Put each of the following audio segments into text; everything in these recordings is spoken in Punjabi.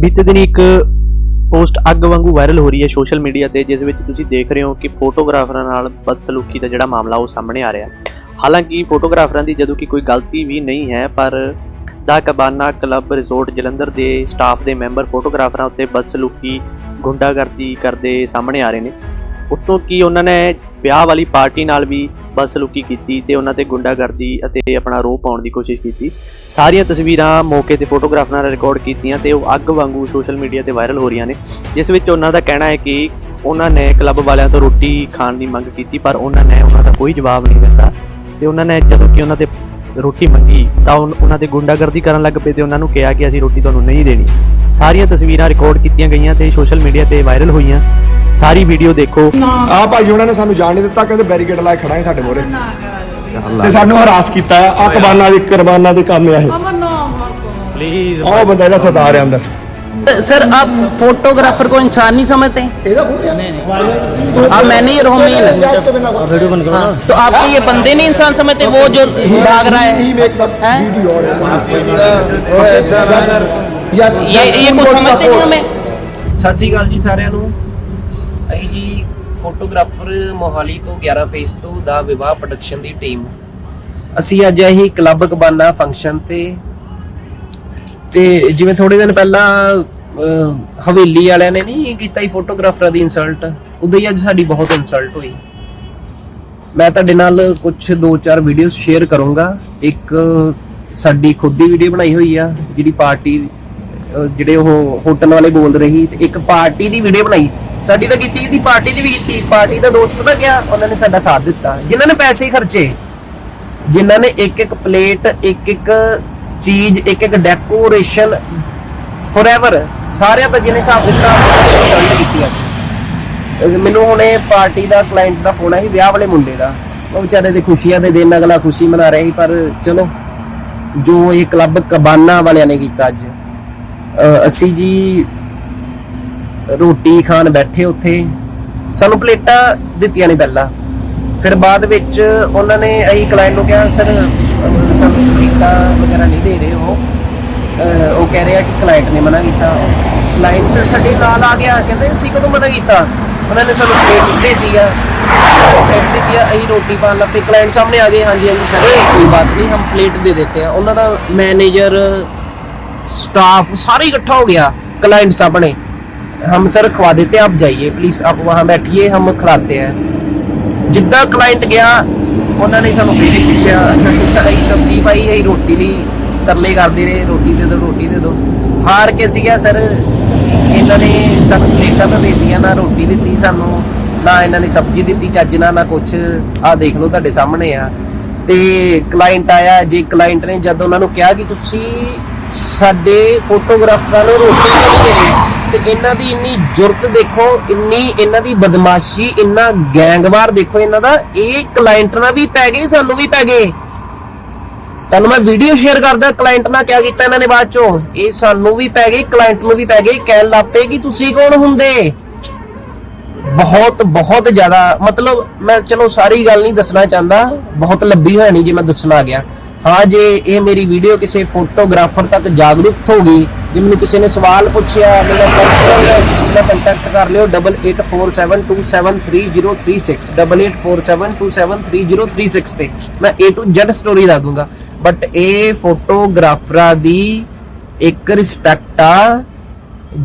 ਬੀਤੇ ਦਿਨ ਇੱਕ ਪੋਸਟ ਅੱਗ ਵਾਂਗੂ ਵਾਇਰਲ ਹੋ ਰਹੀ ਹੈ ਸੋਸ਼ਲ ਮੀਡੀਆ ਤੇ, ਜਿਸ ਵਿੱਚ ਤੁਸੀਂ ਦੇਖ ਰਹੇ ਹੋ ਕਿ ਫੋਟੋਗ੍ਰਾਫਰਾਂ ਨਾਲ ਬਦਸਲੂਕੀ ਦਾ ਜਿਹੜਾ ਮਾਮਲਾ ਉਹ ਸਾਹਮਣੇ ਆ ਰਿਹਾ ਹਾਲਾਂਕਿ ਫੋਟੋਗ੍ਰਾਫਰਾਂ ਦੀ ਜਦੋਂ ਕਿ ਕੋਈ ਗਲਤੀ ਵੀ ਨਹੀਂ ਹੈ, ਪਰ ਦਾ ਕਬਾਨਾ ਕਲੱਬ ਰਿਜ਼ੋਰਟ ਜਲੰਧਰ ਦੇ ਸਟਾਫ ਦੇ ਮੈਂਬਰ ਫੋਟੋਗ੍ਰਾਫਰਾਂ ਉੱਤੇ ਬਦਸਲੂਕੀ, ਗੁੰਡਾਗਰਦੀ ਕਰਦੇ ਸਾਹਮਣੇ ਆ ਰਹੇ ਨੇ। ਉੱਤੋਂ ਕੀ ਉਹਨਾਂ ਨੇ ਵਿਆਹ ਵਾਲੀ ਪਾਰਟੀ ਨਾਲ ਵੀ ਬਦਸਲੂਕੀ ਕੀਤੀ ਤੇ ਉਹਨਾਂ ਤੇ ਗੁੰਡਾਗਰਦੀ ਅਤੇ ਆਪਣਾ ਰੋਹ ਪਾਉਣ ਦੀ ਕੋਸ਼ਿਸ਼ ਕੀਤੀ। ਸਾਰੀਆਂ ਤਸਵੀਰਾਂ ਮੌਕੇ ਤੇ ਫੋਟੋਗ੍ਰਾਫਰਾਂ ਨੇ ਰਿਕਾਰਡ ਕੀਤੀਆਂ ਤੇ ਉਹ ਅੱਗ ਵਾਂਗੂ ਸੋਸ਼ਲ ਮੀਡੀਆ ਤੇ ਵਾਇਰਲ ਹੋ ਰਹੀਆਂ ਨੇ, ਜਿਸ ਵਿੱਚ ਉਹਨਾਂ ਦਾ ਕਹਿਣਾ ਹੈ ਕਿ ਉਹਨਾਂ ਨੇ ਕਲੱਬ ਵਾਲਿਆਂ ਤੋਂ ਰੋਟੀ ਖਾਣ ਦੀ ਮੰਗ ਕੀਤੀ, ਪਰ ਉਹਨਾਂ ਨੇ ਉਹਨਾਂ ਦਾ ਕੋਈ ਜਵਾਬ ਨਹੀਂ ਦਿੱਤਾ ਤੇ ਉਹਨਾਂ ਨੇ ਜਦੋਂ ਕਿ ਉਹਨਾਂ ਤੇ ਰੋਟੀ ਮੰਗੀ ਤਾਂ ਉਹਨਾਂ ਤੇ ਗੁੰਡਾਗਰਦੀ ਕਰਨ ਲੱਗ ਪਏ ਤੇ ਉਹਨਾਂ ਨੂੰ ਕਿਹਾ ਕਿ ਅਸੀਂ ਰੋਟੀ ਤੁਹਾਨੂੰ ਨਹੀਂ ਦੇਣੀ। ਸਾਰੀਆਂ ਤਸਵੀਰਾਂ ਰਿਕਾਰਡ ਕੀਤੀਆਂ ਗਈਆਂ ਤੇ ਸੋਸ਼ਲ ਮੀਡੀਆ ਤੇ ਵਾਇਰਲ ਹੋਈਆਂ। ਸਾਰੀ ਵੀਡੀਓ ਦੇਖੋ ਆ ਭਾਈ ਉਹਨਾਂ ਨੇ ਸਾਨੂੰ ਜਾਣ ਨਹੀਂ ਦਿੱਤਾ ਕਹਿੰਦੇ ਬੈਰੀਕੇਡ ਲਾਏ ਖੜਾ ਹੈ ਸਾਡੇ ਮੋਰੇ ਤੇ ਸਾਨੂੰ ਹਰਾਸ ਕੀਤਾ ਆ ਕਬਾਨਾ ਦੀ ਕੁਰਬਾਨਾ ਦੇ ਕੰਮ ਆ ਇਹ ਪਲੀਜ਼ ਆਹ ਬੰਦਾ ਇਹਦਾ ਸਰਦਾਰ ਹੈ ਅੰਦਰ सर आप फोटोग्राफर को इंसान नहीं समझते आप मैनेजर हो मेन हाँ, तो आपके ये बंदे नहीं इंसान समझते वो जो भाग रहा है हैं? ये ये कुछ समझते नहीं हमें ਸਤਿ ਸ਼੍ਰੀ ਅਕਾਲ ਜੀ ਸਾਰਿਆਂ ਨੂੰ ਅਸੀਂ ਜੀ ਫੋਟੋਗ੍ਰਾਫਰ ਮੋਹਾਲੀ ਤੋਂ 11 ਫੇਸ ਤੋਂ ਦਾ ਵਿਵਾਹ ਪ੍ਰੋਡਕਸ਼ਨ ਦੀ ਟੀਮ ਅਸੀਂ ਅੱਜ ਇਹੀ ਕਲੱਬ ਕਬਾਨਾ ਫੰਕਸ਼ਨ ਤੇ। ਤੇ ਜਿਵੇਂ ਥੋੜੇ ਦਿਨ ਪਹਿਲਾਂ ਅਹ, ਹਵੇਲੀ ਵਾਲਿਆਂ ਨੇ ਨਹੀਂ ਕੀਤਾ ਹੀ ਫੋਟੋਗ੍ਰਾਫਰਾਂ ਦੀ ਇਨਸਲਟ ਉਦੋਂ ਹੀ ਅੱਜ ਸਾਡੀ ਬਹੁਤ ਇਨਸਲਟ ਹੋਈ। ਮੈਂ ਤੁਹਾਡੇ ਨਾਲ ਕੁਝ ਦੋ ਚਾਰ ਵੀਡੀਓਜ਼ ਸ਼ੇਅਰ ਕਰੂੰਗਾ। ਇੱਕ ਸਾਡੀ ਖੁਦ ਦੀ ਵੀਡੀਓ ਬਣਾਈ ਹੋਈ ਆ ਜਿਹੜੀ ਪਾਰਟੀ ਅਹ ਜਿਹੜੇ ਉਹ ਹੋਟਲ ਵਾਲੇ ਬੋਲ ਰਹੀ ਤੇ ਇੱਕ ਪਾਰਟੀ ਦੀ ਵੀਡੀਓ ਬਣਾਈ। ਸਾਡੀ ਤਾਂ ਕੀਤੀ ਦੀ ਪਾਰਟੀ ਦੀ ਵੀ ਕੀਤੀ, ਪਾਰਟੀ ਦਾ ਦੋਸਤ ਪਤਾ ਗਿਆ ਉਹਨਾਂ ਨੇ ਸਾਡਾ ਸਾਥ ਦਿੱਤਾ। ਜਿਨ੍ਹਾਂ ਨੇ ਪੈਸੇ ਖਰਚੇ, ਜਿਨ੍ਹਾਂ ਨੇ ਇੱਕ ਇੱਕ ਪਲੇਟ ਇੱਕ ਇੱਕ ਚੀਜ਼ ਇੱਕ ਇੱਕ ਡੈਕੋਰੇਸ਼ਨ ਫੋਰਐਵਰ ਸਾਰਿਆਂ ਦਾ ਜਿਹਨੇ ਹਿਸਾਬ ਦਿੱਤਾ ਰਿਜ਼ਲਟ ਕੀਤੀ ਅੱਜ। ਮੈਨੂੰ ਹੁਣੇ ਪਾਰਟੀ ਦਾ ਕਲਾਇੰਟ ਦਾ ਫੋਨ ਆਇਆ ਸੀ, ਵਿਆਹ ਵਾਲੇ ਮੁੰਡੇ ਦਾ। ਉਹ ਵਿਚਾਰੇ ਦੇ ਖੁਸ਼ੀਆਂ ਦੇ ਦਿਨ ਅਗਲਾ ਖੁਸ਼ੀ ਮਨਾ ਰਿਹਾ ਸੀ, ਪਰ ਚਲੋ, ਜੋ ਇਹ ਕਲੱਬ ਕਬਾਨਾ ਵਾਲਿਆਂ ਨੇ ਕੀਤਾ ਅੱਜ। ਅਸੀਂ ਜੀ ਰੋਟੀ ਖਾਣ ਬੈਠੇ ਉੱਥੇ। ਸਾਨੂੰ ਪਲੇਟਾਂ ਦਿੱਤੀਆਂ ਨੇ ਪਹਿਲਾਂ। ਫਿਰ ਬਾਅਦ ਵਿੱਚ ਉਹਨਾਂ ਨੇ ਅਸੀਂ ਕਲਾਇੰਟ ਨੂੰ ਕਿਹਾ, ਸਰ ਸਾਨੂੰ ਪਲੇਟਾਂ ਵਗੈਰਾ ਨਹੀਂ ਦੇ ਰਹੇ ਹੋ ਉਹ ਕਹਿ ਰਿਹਾ ਕਿ ਕਲਾਇੰਟ ਨੇ ਮਨਾ ਕੀਤਾ। ਕਲਾਇੰਟ ਸਾਡੇ ਨਾਲ ਆ ਗਿਆ। ਕਹਿੰਦੇ, ਅਸੀਂ ਕਦੋਂ ਮਨਾ ਕੀਤਾ? ਉਹਨਾਂ ਨੇ ਸਾਨੂੰ ਪਲੇਟਸ ਦੇ ਦਿੱਤੀਆਂ ਪਲੇਟ ਦੇ ਦਿੱਤੀਆਂ ਅਸੀਂ ਰੋਟੀ ਪਾਣ ਲੱਗ ਪਏ। ਕਲਾਇੰਟ ਸਾਹਮਣੇ ਆ ਗਏ, ਹਾਂਜੀ ਹਾਂਜੀ, ਸਰ, ਕੋਈ ਬਾਤ ਨਹੀਂ, ਹਮ ਪਲੇਟ ਦੇ ਦਿੱਤੇ ਆ। ਉਹਨਾਂ ਦਾ ਮੈਨੇਜਰ ਸਟਾਫ ਸਾਰੇ ਇਕੱਠਾ ਹੋ ਗਿਆ ਕਲਾਇੰਟ ਸਾਹਮਣੇ। हम सर खवा देते हैं आप जाइए प्लीज आप वहां बैठिए हम खिलाते हैं ਜਿੱਦਾਂ ਕਲਾਇੰਟ ਗਿਆ ਉਹਨਾਂ ਨੇ ਸਾਨੂੰ ਫੇਰ ਹੀ ਪੁੱਛਿਆ ਸਹੀ ਸਬਜੀ ਭਾਈ ਇਹ ਰੋਟੀ ਲਈ ਤਰਲੇ ਕਰਦੇ ਰਹੇ ਰੋਟੀ ਦੇ ਦਿਓ ਰੋਟੀ ਦੇ ਦਿਓ ਹਾਰ ਕੇ ਸੀਗਾ ਸਰ ਇਹਨਾਂ ਨੇ ਸਾਨੂੰ ਪਲੇਟਾਂ ਤਾਂ ਦੇ ਦਿੱਤੀਆਂ ਨਾ ਰੋਟੀ ਦਿੱਤੀ ਸਾਨੂੰ ਨਾ ਇਹਨਾਂ ਨੇ ਸਬਜੀ ਦਿੱਤੀ ਚੱਜ ਨਾਲ ਨਾ ਕੁਛ ਆਹ ਦੇਖ ਲਓ ਤੁਹਾਡੇ ਸਾਹਮਣੇ ਆ ਤੇ ਕਲਾਇੰਟ ਆਇਆ ਜੇ ਕਲਾਇੰਟ ਨੇ ਜਦ ਉਹਨਾਂ ਨੂੰ ਕਿਹਾ ਕਿ ਤੁਸੀਂ ਸਾਡੇ ਫੋਟੋਗ੍ਰਾਫਰਾਂ ਨੂੰ ਰੋਟੀ ਕਿਉਂ ਨਹੀਂ ਦੇ ਰਹੇ ਤੇ ਇਹਨਾਂ ਦੀ ਇੰਨੀ ਜੁਰਤ ਦੇਖੋ, ਇੰਨੀ ਇਹਨਾਂ ਦੀ ਬਦਮਾਸ਼ੀ, ਇੰਨਾ ਗੈਂਗਵਾਰ ਦੇਖੋ ਇਹਨਾਂ ਦਾ, ਇਹ ਕਲਾਇੰਟ ਨਾਲ ਵੀ ਪੈ ਗਏ, ਸਾਨੂੰ ਵੀ ਪੈ ਗਏ। ਤੁਹਾਨੂੰ ਮੈਂ ਵੀਡੀਓ ਸ਼ੇਅਰ ਕਰਦਾ ਕਲਾਇੰਟ ਨਾਲ ਕਿਆ ਕੀਤਾ ਇਹਨਾਂ ਨੇ ਬਾਅਦ ਚੋਂ? ਇਹ ਸਾਨੂੰ ਵੀ ਪੈ ਗਏ ਕਲਾਇੰਟ ਨੂੰ ਵੀ ਪੈ ਗਏ, ਕਹਿਣ ਲੱਗ ਪਏ ਕਿ ਤੁਸੀਂ ਕੌਣ ਹੁੰਦੇ? ਬਹੁਤ ਬਹੁਤ ਜ਼ਿਆਦਾ, ਮਤਲਬ ਮੈਂ, ਚਲੋ ਸਾਰੀ ਗੱਲ ਨਹੀਂ ਦੱਸਣਾ ਚਾਹੁੰਦਾ, ਬਹੁਤ ਲੰਬੀ ਹੋ ਜੇ ਮੈਂ ਦੱਸਣਾ ਆ ਗਿਆ। ਹਾਂ ਜੇ ਇਹ ਮੇਰੀ ਵੀਡੀਓ ਕਿਸੇ ਫੋਟੋਗ੍ਰਾਫਰ ਤੱਕ ਜਾਗਰੂਕ ਹੋ ਗਈ ਜੇ ਮੈਨੂੰ ਕਿਸੇ ਨੇ ਸਵਾਲ ਪੁੱਛਿਆ ਮੇਰਾ ਪਰਸਨਲ ਮੈਂ ਕੰਟੈਕਟ ਕਰ ਲਿਓ 8847273036 8847273036 ਤੇ ਮੈਂ A to Z ਸਟੋਰੀ ਦੱਸ ਦੂੰਗਾ ਬਟ ਇਹ ਫੋਟੋਗ੍ਰਾਫਰਾਂ ਦੀ ਇੱਕ ਰਿਸਪੈਕਟ ਆ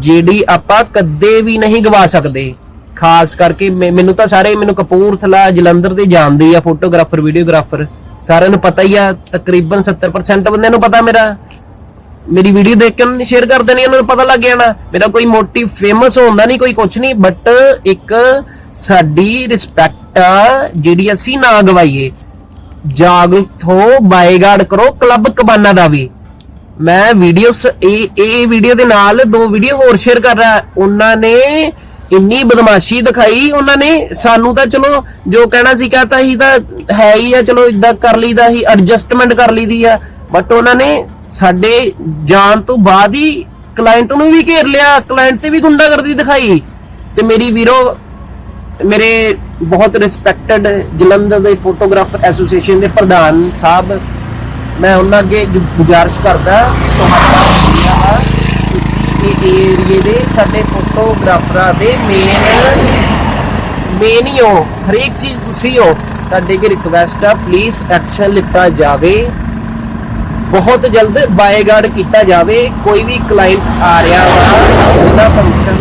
ਜਿਹੜੀ ਆਪਾਂ ਕਦੇ ਵੀ ਨਹੀਂ ਗਵਾ ਸਕਦੇ ਖਾਸ ਕਰਕੇ ਮੈ- ਮੈਨੂੰ ਤਾਂ ਸਾਰੇ ਮੈਨੂੰ ਕਪੂਰਥਲਾ ਜਲੰਧਰ ਦੇ ਜਾਣਦੇ ਆ ਫੋਟੋਗ੍ਰਾਫਰ ਵੀਡੀਓਗ੍ਰਾਫਰ ਸਾਰਿਆਂ ਨੂੰ ਪਤਾ ਹੀ ਆ, ਤਕਰੀਬਨ 70% ਬੰਦਿਆਂ ਨੂੰ ਪਤਾ ਮੇਰਾ। ਮੇਰੀ ਵੀਡੀਓ ਦੇਖ ਕੇ ਉਹਨਾਂ ਨੇ ਸ਼ੇਅਰ ਕਰ ਦੇਣੀ, ਉਹਨਾਂ ਨੂੰ ਪਤਾ ਲੱਗ ਜਾਣਾ ਮੇਰਾ ਕੋਈ ਮੋਟਿਵ ਫੇਮਸ ਹੁੰਦਾ ਨਹੀਂ, ਕੋਈ ਕੁਛ ਨਹੀਂ ਬਟ ਇੱਕ ਸਾਡੀ ਰਿਸਪੈਕਟ ਆ ਜਿਹੜੀ ਅਸੀਂ ਨਾ ਗਵਾਈਏ। ਜਾਗਰੂਕ ਹੋ ਬਾਈਗਾਰਡ ਕਰੋ ਕਲੱਬ ਕਬਾਨਾ ਦਾ ਵੀ। ਮੈਂ ਵੀਡੀਓਸ ਇਹ ਇਹ ਵੀਡੀਓ ਦੇ ਨਾਲ ਦੋ ਵੀਡੀਓ ਹੋਰ ਸ਼ੇਅਰ ਕਰ ਰਿਹਾ। ਉਹਨਾਂ ਨੇ ਇੰਨੀ ਬਦਮਾਸ਼ੀ ਦਿਖਾਈ ਉਹਨਾਂ ਨੇ, ਸਾਨੂੰ ਤਾਂ ਚਲੋ ਜੋ ਕਹਿਣਾ ਸੀ ਕਹਤਾ ਹੀ ਤਾਂ ਹੈ ਹੀ ਆ, ਚਲੋ ਇਦਾਂ ਕਰ ਲਈਦਾ ਹੀ ਐਡਜਸਟਮੈਂਟ ਕਰ ਲਈਦੀ ਆ। ਬਟ ਉਹਨਾਂ ਨੇ ਸਾਡੇ ਜਾਣ ਤੋਂ ਬਾਅਦ ਹੀ ਕਲਾਇੰਟ ਨੂੰ ਵੀ ਘੇਰ ਲਿਆ ਕਲਾਇੰਟ ਤੇ ਵੀ ਗੁੰਡਾਗਰਦੀ ਦਿਖਾਈ। ਤੇ ਮੇਰੀ ਵੀਰੋ, ਮੇਰੇ ਬਹੁਤ ਰਿਸਪੈਕਟਡ ਜਲੰਧਰ ਦੇ ਫੋਟੋਗ੍ਰਾਫਰ ਐਸੋਸੀਏਸ਼ਨ ਦੇ ਪ੍ਰਧਾਨ ਸਾਹਿਬ, ਮੈਂ ਉਹਨਾਂ ਅੱਗੇ ਗੁ- ਗੁਜ਼ਾਰਿਸ਼ ਕਰਦਾ। ਤੁਹਾਡਾ ਜਿਹੜਾ ਏਰੀਏ ਦੇ ਸਾਡੇ ਫੋਟੋਗ੍ਰਾਫਰਾਂ ਦੇ ਮੇਨ ਮੇਨ ਹੀ ਹੋ। ਹਰੇਕ ਚੀਜ਼ ਤੁਸੀਂ ਹੋ। ਤੁਹਾਡੇ ਕੀ ਰਿਕਵੈਸਟ ਆ ਪਲੀਜ਼ ਐਕਸ਼ਨ ਲਿੱਤਾ ਜਾਵੇ। ਬਹੁਤ ਜਲਦ ਬਾਏਗਾਰਡ ਕੀਤਾ ਜਾਵੇ। ਕੋਈ ਵੀ ਕਲਾਇੰਟ ਆ ਰਿਹਾ ਵਾ, ਉਹਦਾ ਫੰਕਸ਼ਨ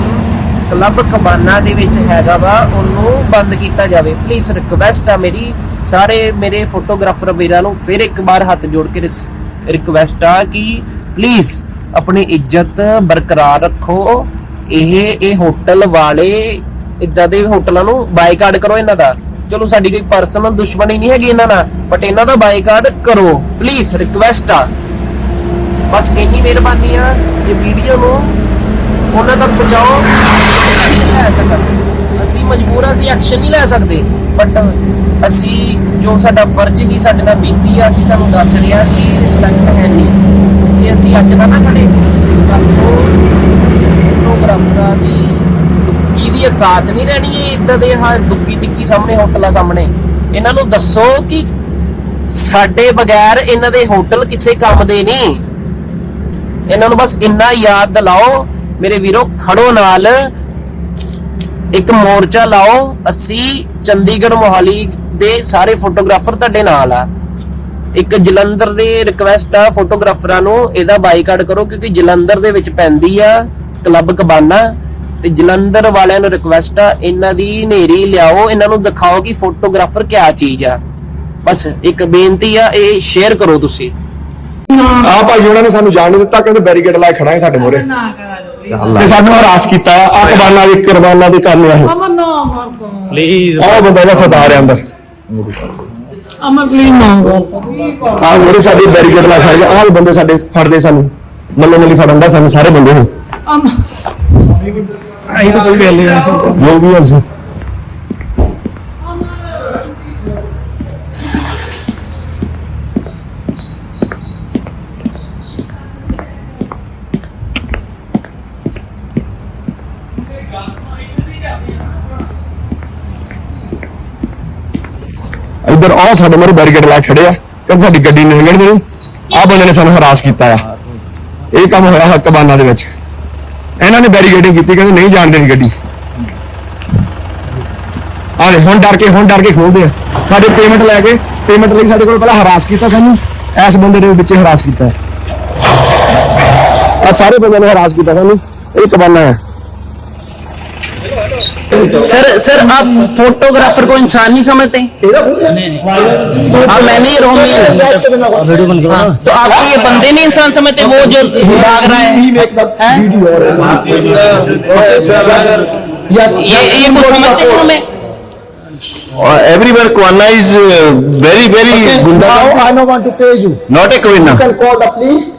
ਕਲੱਬ ਕਬਾਨਾ ਦੇ ਵਿੱਚ ਹੈਗਾ ਵਾ, ਉਹਨੂੰ ਬੰਦ ਕੀਤਾ ਜਾਵੇ। ਪਲੀਜ਼ ਰਿਕਵੈਸਟ ਆ ਮੇਰੀ। ਸਾਰੇ ਮੇਰੇ ਫੋਟੋਗ੍ਰਾਫਰ ਵੀਰਾਂ ਨੂੰ ਫਿਰ ਇੱਕ ਵਾਰ ਹੱਥ ਜੋੜ ਕੇ ਰਿਕਵੈਸਟ ਆ ਕਿ ਪਲੀਜ਼ ਆਪਣੀ ਇੱਜ਼ਤ ਬਰਕਰਾਰ ਰੱਖੋ। ਇਹ ਇਹ ਹੋਟਲ ਵਾਲੇ ਇਦਾਂ ਦੇ ਹੋਟਲਾਂ ਨੂੰ ਬਾਈਕਾਟ ਕਰੋ ਇਹਨਾਂ ਦਾ। ਚਲੋ, ਸਾਡੀ ਕੋਈ ਪਰਸਨਲ ਦੁਸ਼ਮਣੀ ਨਹੀਂ ਹੈਗੀ ਇਹਨਾਂ ਨਾਲ ਬਟ ਇਹਨਾਂ ਦਾ ਬਾਈਕਾਟ ਕਰੋ। ਪਲੀਜ਼ ਰਿਕਵੈਸਟ ਆ। ਬਸ ਇੰਨੀ ਮਿਹਰਬਾਨੀ ਆ ਇਹ ਵੀਡੀਓ ਨੂੰ ਉਹਨਾਂ ਤੱਕ ਪਹੁੰਚਾਓ। ਲੈ ਸਕਣ ਅਸੀਂ ਮਜਬੂਰ ਆ, ਅਸੀਂ ਐਕਸ਼ਨ ਨਹੀਂ ਲੈ ਸਕਦੇ। ਬਟ ਅਸੀਂ ਜੋ ਸਾਡਾ ਫਰਜ਼ ਹੀ, ਸਾਡੇ ਨਾਲ ਬੀਤੀ ਆ, ਅਸੀਂ ਤੁਹਾਨੂੰ ਦੱਸ ਰਹੇ ਆ ਕਿ ਰਿਸਪੈਕਟ ਹੈ ਨਹੀਂ। ਜੇ ਅਸੀਂ ਅੱਜ ਨਾ ਨਾ ਖੜੇ ਕੱਲ ਫੋਟੋਗ੍ਰਾਫਰਾਂ ਦੀ ਦੁੱਕੀ ਦੀ ਔਕਾਤ ਨਹੀਂ ਰਹਿਣੀ ਇਹ ਇਦਾਂ ਦੇ ਹਾਂ ਦੁੱਕੀ ਤਿੱਕੀ ਸਾਹਮਣੇ ਹੋਟਲਾਂ ਸਾਹਮਣੇ। ਇਹਨਾਂ ਨੂੰ ਦੱਸੋ ਕਿ ਸਾਡੇ ਬਗੈਰ ਇਹਨਾਂ ਦੇ ਹੋਟਲ ਕਿਸੇ ਕੰਮ ਦੇ ਨਹੀਂ। ਇਹਨਾਂ ਨੂੰ ਬਸ ਇੰਨਾ ਯਾਦ ਦਿਲਾਓ, ਮੇਰੇ ਵੀਰੋ, ਖੜੋ ਨਾਲ। ਇੱਕ ਮੋਰਚਾ ਲਾਓ। ਅਸੀਂ ਚੰਡੀਗੜ੍ਹ ਮੋਹਾਲੀ ਦੇ ਸਾਰੇ ਫੋਟੋਗ੍ਰਾਫਰ ਤੁਹਾਡੇ ਨਾਲ ਆ। ਇੱਕ ਜਲੰਧਰ ਦੇ ਰਿਕਵੈਸਟ ਆ ਫੋਟੋਗ੍ਰਾਫਰਾਂ ਨੂੰ ਇਹਦਾ ਬਾਈਕਾਟ ਕਰੋ ਕਿਉਂਕਿ ਜਲੰਧਰ ਦੇ ਵਿੱਚ ਪੈਂਦੀ ਆ ਕਲੱਬ ਕਬਾਨਾ ਤੇ ਜਲੰਧਰ ਵਾਲਿਆਂ ਨੂੰ ਰਿਕਵੈਸਟ ਆ ਇਹਨਾਂ ਦੀ ਨੇਰੀ ਲਿਆਓ ਇਹਨਾਂ ਨੂੰ ਦਿਖਾਓ ਕਿ ਫੋਟੋਗ੍ਰਾਫਰ ਕਿਆ ਚੀਜ਼ ਆ। ਬਸ ਇੱਕ ਬੇਨਤੀ ਆ ਇਹ ਸ਼ੇਅਰ ਕਰੋ ਤੁਸੀਂ। ਆ ਭਾਈ ਉਹਨਾਂ ਨੇ ਸਾਨੂੰ ਜਾਣ ਨਹੀਂ ਦਿੱਤਾ ਕਹਿੰਦੇ ਬੈਰੀਕੇਡ ਲਾਏ ਖੜਾ ਹੈ ਸਾਡੇ ਮੋਰੇ ਤੇ ਸਾਨੂੰ ਹਰਾਸ ਕੀਤਾ ਆ ਕਬਾਨਾ ਦੀ ਕੁਰਬਾਨਾ ਦੇ ਕੰਮ ਆ ਕੋ ਪਲੀਜ਼ ਆਹ ਬੰਦਾ ਦਾ ਸਤਾਰ ਹੈ ਅੰਦਰ ਅਮਰ ਪਲੀਜ਼ ਨਾ ਆਹ ਮੋਰੇ ਸਾਡੇ ਬੈਰੀਕੇਡ ਲਾ ਖੜ ਗਏ। ਆਹ ਬੰਦੇ ਸਾਡੇ ਫੜਦੇ ਸਾਨੂੰ। ਮੱਲੇ ਮੱਲੀ ਫੜਨ ਦਾ ਸਾਨੂੰ ਸਾਰੇ ਬੰਦੇ ਨੂੰ। ਅਮਰ ਜੋ ਵੀ ਅਸੀਂ ਇੱਧਰ ਆਹ ਸਾਡੇ ਮੋਰੇ ਬੈਰੀਕੇਡ ਲਾ ਖੜੇ ਆ। ਕਹਿੰਦੇ ਸਾਡੀ ਗੱਡੀ ਨਹੀਂ ਲੰਘਣ ਦੇਣੀ। ਆਹ ਬੰਦੇ ਨੇ ਸਾਨੂੰ ਹਰਾਸ ਕੀਤਾ ਆ। ਇਹ ਕੰਮ ਹੋਇਆ ਹੱਕਬਾਨਾ ਦੇ ਵਿੱਚ। ਇਹਨਾਂ ਨੇ ਬੈਰੀਕੇਡਿੰਗ ਕੀਤੀ, ਕਹਿੰਦੇ ਨਹੀਂ ਜਾਣ ਦੇਣੀ ਗੱਡੀ। ਆਲੇ ਹੁਣ ਡਰ ਕੇ, ਹੁਣ ਡਰ ਕੇ ਖੋਲਦੇ ਆ। ਸਾਡੇ ਪੇਮੈਂਟ ਲੈ ਕੇ ਪੇਮੈਂਟ ਲਈ ਸਾਡੇ ਕੋਲ ਪਹਿਲਾਂ ਹਰਾਸ ਕੀਤਾ ਸਾਨੂੰ। ਇਸ ਬੰਦੇ ਨੇ ਵਿੱਚ ਹਰਾਸ ਕੀਤਾ। ਆ ਸਾਰੇ ਬੰਦੇ ਨੇ ਹਰਾਸ ਕੀਤਾ ਸਾਨੂੰ। ਇਹ ਕਬਾਨਾ ਹੈ سر سر آپ فوٹوگرافر کو انسان نہیں سمجھتے آپ میں نے رومی تو آپ کو یہ بندے نہیں انسان سمجھتے وہ جو بھاگ رہا ہے everywhere corona is very very Gunda not a corona call دا پولیس